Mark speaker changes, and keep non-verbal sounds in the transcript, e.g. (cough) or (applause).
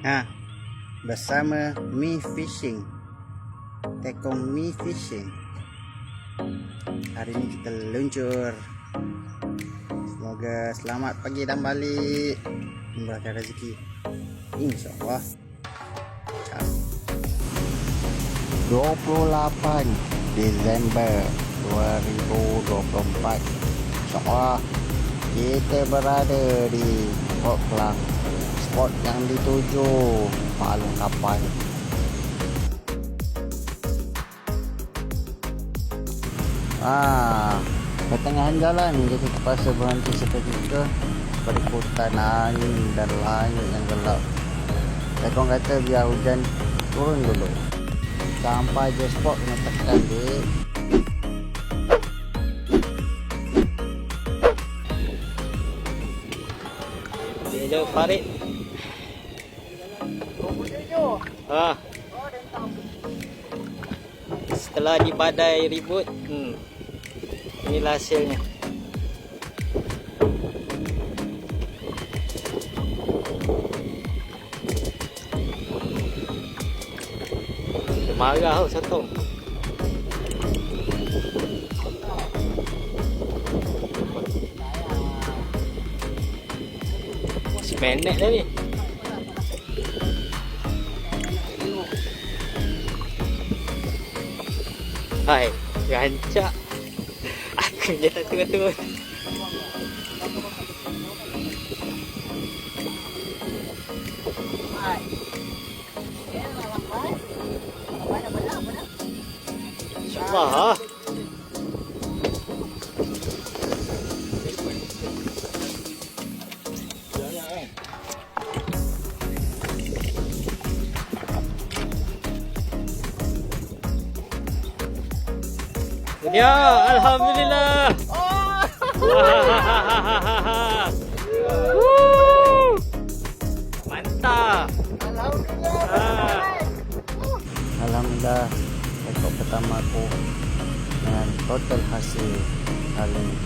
Speaker 1: Ha, bersama Me Fishing. Tekong Me Fishing. Hari ini kita luncur. Semoga selamat pergi dan balik. Memberkati rezeki. InsyaAllah. Ciao. 28 Disember 2024 InsyaAllah kita berada di Port Kelang spot yang dituju Palung Kapal Ah, pertengahan jalan kita terpaksa berhenti seketika berikutan angin dan langit yang gelap. Tekong kata biar hujan turun dulu. Sampai je spot kena tekan dik. Jauh Farid. Ha. Setelah di badai ribut, hmm. Inilah hasilnya. Marah tau satu. Semenek dah ni. Hai, rancak. Aku je tak turun-turun. InsyaAllah Ya, Alhamdulillah. Woo! (laughs) Mantap. Ah. Alhamdulillah ekor pertama aku dengan total hasil kali ini